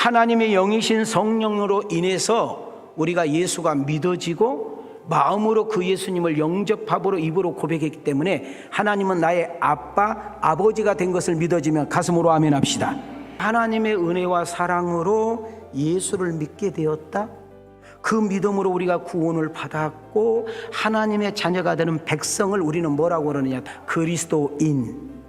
하나님의 영이신 성령으로 인해서 우리가 예수가 믿어지고 마음으로 그 예수님을 영접합으로 입으로 고백했기 때문에 하나님은 나의 아빠, 아버지가 된 것을 믿어지면 가슴으로 아멘합시다. 하나님의 은혜와 사랑으로 예수를 믿게 되었다. 그 믿음으로 우리가 구원을 받았고 하나님의 자녀가 되는 백성을 우리는 뭐라고 그러느냐? 그리스도인.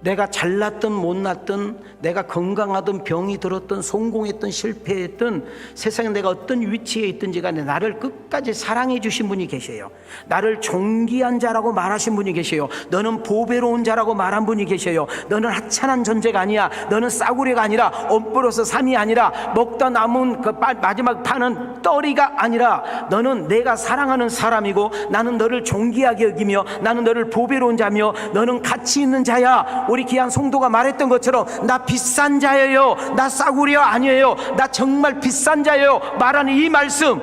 내가 잘났든 못났든 내가 건강하든 병이 들었든 성공했든 실패했든 세상에 내가 어떤 위치에 있든지 간에 나를 끝까지 사랑해 주신 분이 계세요. 나를 존귀한 자라고 말하신 분이 계세요. 너는 보배로운 자라고 말한 분이 계세요. 너는 하찮은 존재가 아니야. 너는 싸구려가 아니라 엄불어서 삼이 아니라 먹다 남은 그 빠- 마지막 파는 떨이가 아니라 너는 내가 사랑하는 사람이고 나는 너를 존귀하게 여기며 나는 너를 보배로운 자며 너는 가치 있는 자야. 우리 귀한 성도가 말했던 것처럼 나 비싼 자예요. 나 싸구려 아니에요. 나 정말 비싼 자예요. 말하는 이 말씀.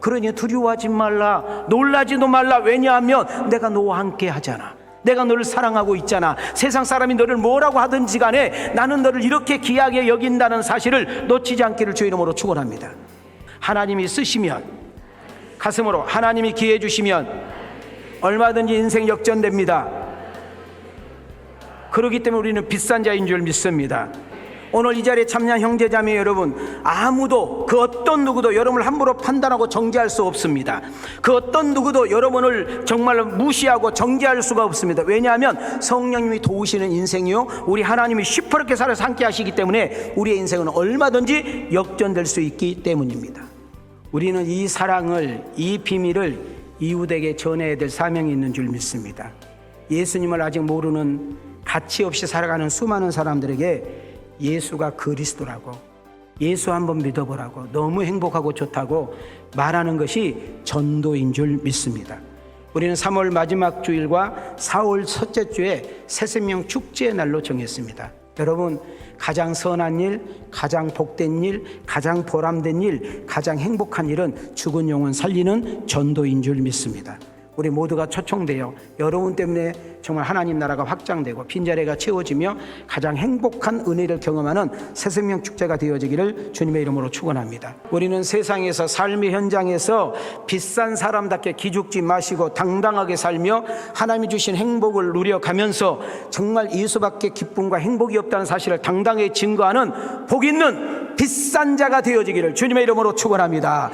그러니 두려워하지 말라. 놀라지도 말라. 왜냐하면 내가 너와 함께 하잖아. 내가 너를 사랑하고 있잖아. 세상 사람이 너를 뭐라고 하든지 간에 나는 너를 이렇게 귀하게 여긴다는 사실을 놓치지 않기를 주 이름으로 축원합니다. 하나님이 쓰시면 가슴으로 하나님이 기회 주시면 얼마든지 인생 역전됩니다. 그렇기 때문에 우리는 비싼 자인 줄 믿습니다. 오늘 이 자리에 참여한 형제자매 여러분 아무도 그 어떤 누구도 여러분을 함부로 판단하고 정죄할 수 없습니다. 그 어떤 누구도 여러분을 정말 무시하고 정죄할 수가 없습니다. 왜냐하면 성령님이 도우시는 인생이요 우리 하나님이 시퍼렇게 살아서 함께 하시기 때문에 우리의 인생은 얼마든지 역전될 수 있기 때문입니다. 우리는 이 사랑을 이 비밀을 이웃에게 전해야 될 사명이 있는 줄 믿습니다. 예수님을 아직 모르는 가치 없이 살아가는 수많은 사람들에게 예수가 그리스도라고 예수 한번 믿어보라고 너무 행복하고 좋다고 말하는 것이 전도인 줄 믿습니다. 우리는 3월 마지막 주일과 4월 첫째 주에 새생명 축제의 날로 정했습니다. 여러분 가장 선한 일, 가장 복된 일, 가장 보람된 일, 가장 행복한 일은 죽은 영혼 살리는 전도인 줄 믿습니다. 우리 모두가 초청되어 여러분 때문에 정말 하나님 나라가 확장되고 빈자리가 채워지며 가장 행복한 은혜를 경험하는 새생명 축제가 되어지기를 주님의 이름으로 축원합니다. 우리는 세상에서 삶의 현장에서 비싼 사람답게 기죽지 마시고 당당하게 살며 하나님이 주신 행복을 누려가면서 정말 예수밖에 기쁨과 행복이 없다는 사실을 당당히 증거하는 복 있는 비싼 자가 되어지기를 주님의 이름으로 축원합니다.